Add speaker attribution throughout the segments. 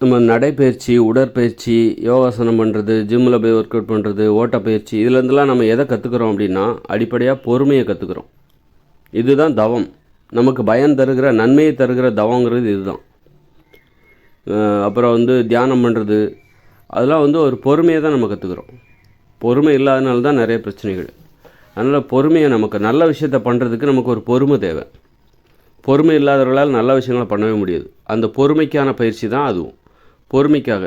Speaker 1: நம்ம நடைப்பயிற்சி உடற்பயிற்சி யோகாசனம் பண்ணுறது ஜிம்மில் போய் ஒர்க் அவுட் பண்ணுறது ஓட்டப்பயிற்சி இதுலேருந்துலாம் நம்ம எதை கற்றுக்குறோம் அப்படின்னா அடிப்படையாக பொறுமையை கற்றுக்குறோம் இதுதான் தவம். நமக்கு பயன் தருகிற நன்மையை தருகிற தவங்கிறது இதுதான். அப்புறம் வந்து தியானம் பண்ணுறது அதெல்லாம் வந்து ஒரு பொறுமையை தான் நம்ம கற்றுக்குறோம் பொறுமை இல்லாதனால தான் நிறைய பிரச்சனைகள். அதனால் பொறுமையை நமக்கு நல்ல விஷயத்த பண்ணுறதுக்கு நமக்கு ஒரு பொறுமை தேவை. பொறுமை இல்லாதவர்களால் நல்ல விஷயங்களை பண்ணவே முடியாது. அந்த பொறுமைக்கான பயிற்சி தான் அதுவும். பொறுமைக்காக.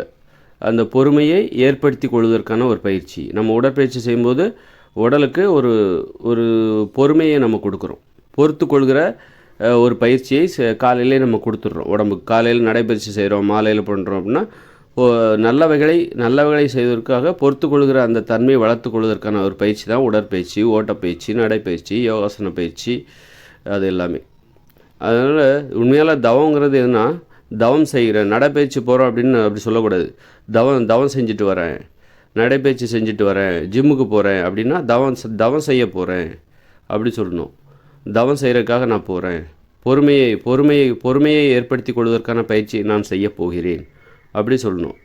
Speaker 1: அந்த பொறுமையை ஏற்படுத்தி கொள்வதற்கான ஒரு பயிற்சி. நம்ம உடற்பயிற்சி செய்யும்போது உடலுக்கு ஒரு ஒரு பொறுமையை நம்ம கொடுக்குறோம். பொறுத்து கொள்கிற ஒரு பயிற்சியை காலையிலே நம்ம கொடுத்துட்றோம். உடம்புக்கு காலையில் நடைபயிற்சி செய்கிறோம் மாலையில் பண்ணுறோம் அப்படின்னா நல்லவைகளை நல்லவைகளை செய்வதற்காக பொறுத்து கொள்கிற அந்த தன்மையை வளர்த்து கொள்வதற்கான ஒரு பயிற்சி தான் உடற்பயிற்சி ஓட்டப்பயிற்சி நடைப்பயிற்சி யோகாசன பயிற்சி அது எல்லாமே. அதனால் உண்மையால் தவங்கிறது எதுனா தவம் செய்கிறேன் நடைப்பயிற்சி போகிறோம் அப்படின்னு அப்படி சொல்லக்கூடாது. தவம் தவம் செஞ்சுட்டு வரேன். நடைப்பயிற்சி செஞ்சுட்டு வரேன். ஜிம்முக்கு போகிறேன் அப்படின்னா தவம் தவம் செய்ய போகிறேன் அப்படி சொல்லணும். தவம் செய்கிறதுக்காக நான் போகிறேன் பொறுமையை பொறுமையை பொறுமையை ஏற்படுத்தி கொள்வதற்கான பயிற்சியை நான் செய்ய போகிறேன் அப்படி சொல்லணும்.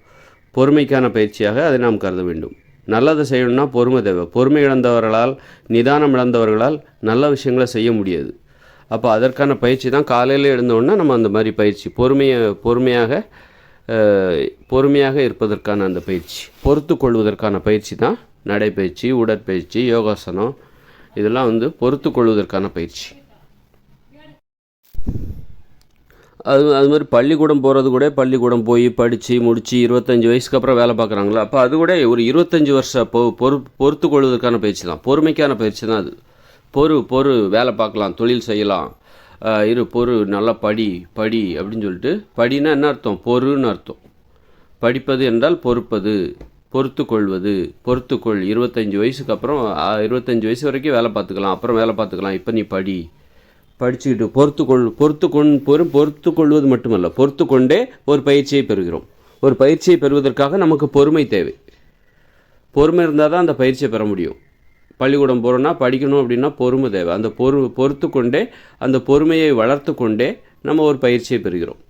Speaker 1: பொறுமைக்கான பயிற்சியாக அதை நாம் கருத வேண்டும். நல்லதை செய்யணும்னா பொறுமை தேவை. பொறுமை இழந்தவர்களால் நிதானம் இழந்தவர்களால் நல்ல விஷயங்களை செய்ய முடியாது. அப்போ அதற்கான பயிற்சி தான் காலையில் எழுந்தோடனே நம்ம அந்த மாதிரி பயிற்சி பொறுமையை பொறுமையாக பொறுமையாக இருப்பதற்கான அந்த பயிற்சி பொறுத்து கொள்வதற்கான பயிற்சி தான் நடைப்பயிற்சி உடற்பயிற்சி யோகாசனம் இதெல்லாம் வந்து பொறுத்து கொள்வதற்கான பயிற்சி. அது அது மாதிரி பள்ளிக்கூடம் போகிறது கூட பள்ளிக்கூடம் போய் படித்து முடித்து இருபத்தஞ்சி வயசுக்கு அப்புறம் வேலை பார்க்குறாங்களா? அப்போ அது கூட ஒரு இருபத்தஞ்சி வருஷம் பொ பொறு பொறுத்து கொள்வதற்கான பயிற்சி தான் பொறுமைக்கான பயிற்சி தான் அது. பொறு பொறு வேலை பார்க்கலாம் தொழில் செய்யலாம். இரு பொறு நல்லா படி படி அப்படின்னு சொல்லிட்டு படினா என்ன அர்த்தம்? பொறுன்னு அர்த்தம். படிப்பது என்றால் பொறுப்பது பொறுத்து கொள்வது பொறுத்துக்கொள் இருபத்தஞ்சி வயசுக்கு அப்புறம் இருபத்தஞ்சி வயசு வரைக்கும் வேலை பார்த்துக்கலாம் அப்புறம் வேலை பார்த்துக்கலாம். இப்போ நீ படி. படிச்சுக்கிட்டு பொறுத்து கொள் பொறுத்து கொண் பொறு பொறுத்து கொள்வது மட்டுமல்ல. பொறுத்து கொண்டே ஒரு பயிற்சியை பெறுகிறோம். ஒரு பயிற்சியை பெறுவதற்காக நமக்கு பொறுமை தேவை. பொறுமை இருந்தால் தான் அந்த பயிற்சியை பெற முடியும். பள்ளிக்கூடம் போகிறோன்னா படிக்கணும் அப்படின்னா பொறுமை தேவை. அந்த பொறு பொறுத்து கொண்டே அந்த பொறுமையை வளர்த்து கொண்டே நம்ம ஒரு பயிற்சியை பெறுகிறோம்.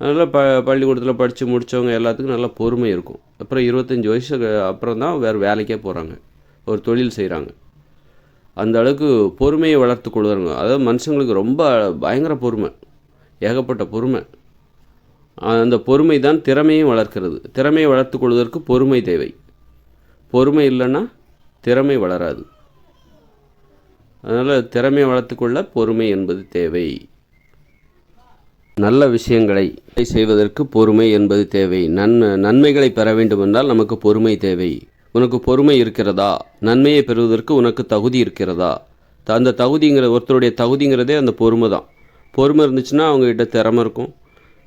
Speaker 1: அதனால் ப பள்ளிக்கூடத்தில் படித்து முடித்தவங்க எல்லாத்துக்கும் நல்லா பொறுமை இருக்கும். அப்புறம் இருபத்தஞ்சி வயசுக்கு அப்புறம் தான் வேறு வேலைக்கே போகிறாங்க ஒரு தொழில் செய்கிறாங்க அந்த அளவுக்கு பொறுமையை வளர்த்து கொள்வாங்க அதாவது மனுஷங்களுக்கு ரொம்ப பயங்கர பொறுமை. ஏகப்பட்ட பொறுமை. அந்த பொறுமை தான் திறமையும் வளர்க்கிறது. திறமையை வளர்த்து கொள்வதற்கு பொறுமை தேவை. பொறுமை இல்லைன்னா திறமை வளராது. அதனால் திறமை வளர்த்துக்கொள்ள பொறுமை என்பது தேவை. நல்ல விஷயங்களை செய்வதற்கு பொறுமை என்பது தேவை. நன் நன்மைகளை பெற வேண்டுமென்றால் நமக்கு பொறுமை தேவை. உனக்கு பொறுமை இருக்கிறதா? நன்மையை பெறுவதற்கு உனக்கு தகுதி இருக்கிறதா? த- அந்த தகுதிங்கிற ஒருத்தருடைய தகுதிங்கிறதே அந்த பொறுமை தான். பொறுமை இருந்துச்சுன்னா அவங்ககிட்ட திறமை இருக்கும்.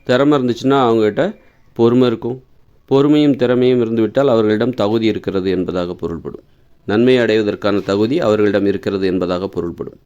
Speaker 1: திறமை இருந்துச்சுன்னா அவங்ககிட்ட பொறுமை இருக்கும். பொறுமையும் திறமையும் இருந்துவிட்டால் அவர்களிடம் தகுதி இருக்கிறது என்பதாக பொருள்படும். நன்மை அடைவதற்கான தகுதி அவர்களிடம் இருக்கிறது என்பதாக பொருள்படும்.